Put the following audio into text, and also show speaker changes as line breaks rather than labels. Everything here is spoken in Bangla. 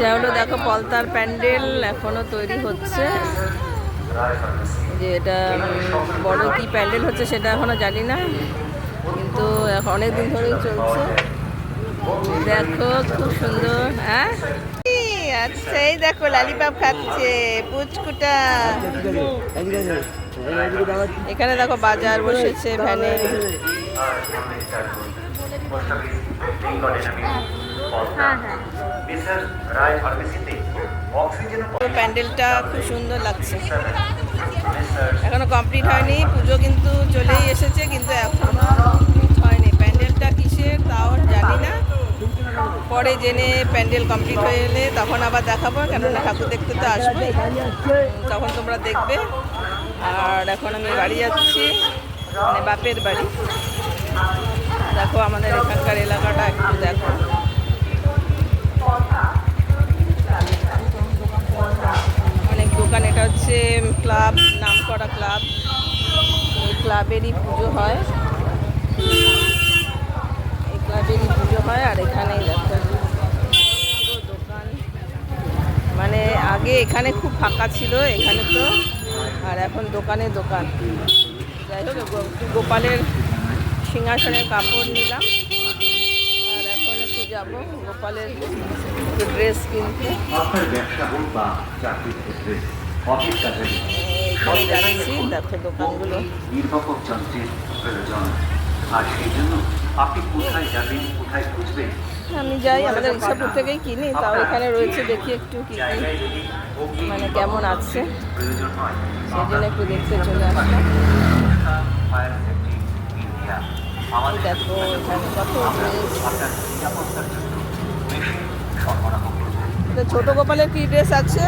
এটা হলো দেখো পলতার প্যান্ডেল এখনও তৈরি হচ্ছে। যে এটা বড় কি প্যান্ডেল হচ্ছে সেটা এখনও জানি না, কিন্তু অনেক দিন ধরেই চলছে। দেখো খুব সুন্দর হ্যাঁ? আচ্ছা এই দেখো লালিপাপ খাচ্ছে, পুচকুটা। এখানে দেখো বাজার বসেছে, ভ্যানে। প্যান্ডেলটা খুব সুন্দর লাগছে। এখনও কমপ্লিট হয়নি পুজো কিন্তু চলেই এসেছে কিন্তু এখনও হয়নি। প্যান্ডেলটা কিসের তাও জানি না। পরে জেনে প্যান্ডেল কমপ্লিট হয়ে এলে তখন আবার দেখাবো কেননা ঠাকুর দেখতে তো আসবে তখন তোমরা দেখবে। আর এখন আমি বাড়ি যাচ্ছি মানে বাপের বাড়ি। দেখো, আমাদের এখানকার এলাকাটা একটু দেখো। অনেক দোকান, এটা হচ্ছে ক্লাব নাম করা ক্লাব। এই ক্লাবেরই পুজো হয়। এই ক্লাবেরই পুজো হয়, আর এখানেই দেখো। দোকান। মানে আগে এখানে খুব ফাঁকা ছিল, এখানে তো, আর এখন দোকানে দোকান। যাই হোক গোপালের সিংহাসনের কাপড় নিলাম। আর এখন একটু যাব গোপালের ড্রেস কিনতে।
আপনার ব্যবসা হোক বা চাকরির ক্ষেত্রে অফিস কাছারি
যাচ্ছি দেখো দোকানগুলো।
নির্বাপক যন্ত্রের প্রয়োজন। আর সেই জন্য আপনি কোথায় যাবেন কোথায় খুঁজবেন?
আমি যাই আমাদের ইচ্ছাপুর থেকেই কিনি তাও এখানে রয়েছে দেখি একটু কি মানে কেমন আছে। সেই জন্য একটু দেখতে চলে আসলাম। ছোট কপালের কি ড্রেস আছে?